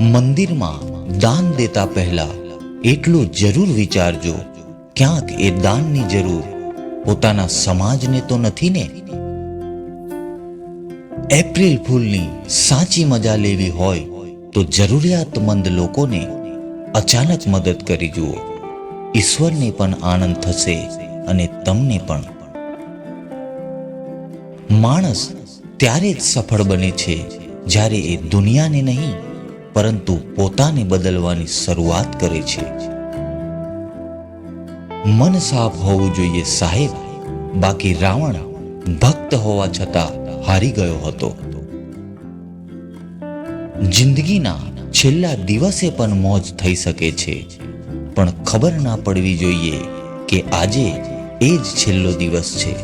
મંદિરમાં દાન દેતા પહેલા એટલું જરૂર વિચારજો, ક્યાંક એ દાનની જરૂર પોતાના સમાજને તો નથી ને? એપ્રિલ ફૂલની સાચી મજા લેવી હોય તો જરૂરિયાતમંદ લોકોને અચાનક મદદ કરી જુઓ. ઈશ્વરને પણ આનંદ થશે અને તમને પણ. માણસ ત્યારે જ સફળ બને છે જ્યારે એ દુનિયાને નહીં, પરંતુ પોતાને બદલવાની શરૂઆત કરે છે. મન સાફ હોવું જોઈએ સાહેબ. બાકી રાવણ ભક્ત હોવા છતાં હારી ગયો હતો. જિંદગીના છેલ્લા દિવસે પણ મોજ થઈ શકે છે. પણ ખબર ના પડવી જોઈએ કે આજે એ જ છેલ્લો દિવસ છે.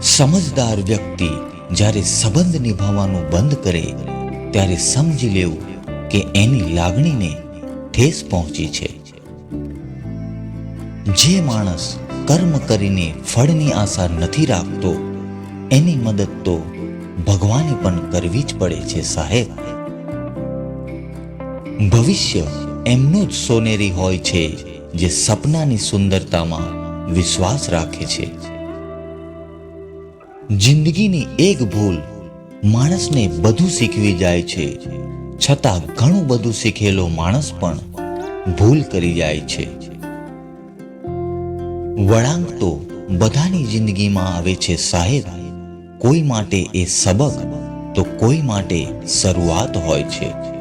સમજદાર વ્યક્તિ જ્યારે સંબંધ નિભાવવાનું બંધ કરે, ત્યારે સમજી લેવું કે એની લાગણીને ઠેસ પહોંચી છે. જે માણસ કર્મ કરીને ફળની આશા નથી રાખતો, એની મદદ તો ભગવાને પણ કરવી જ પડે છે સાહેબ. ભવિષ્ય એમનું જ સોનેરી હોય છે, જે સપનાની સુંદરતામાં વિશ્વાસ રાખે છે. જિંદગીની એક ભૂલ માણસને બધું શીખવી જાય છે. છતાં ઘણું બધું શીખેલો માણસ પણ ભૂલ કરી જાય છે. વળાંક તો બધાની જિંદગીમાં આવે છે સાહેબ. કોઈ માટે એ સબક, તો કોઈ માટે શરૂઆત હોય છે.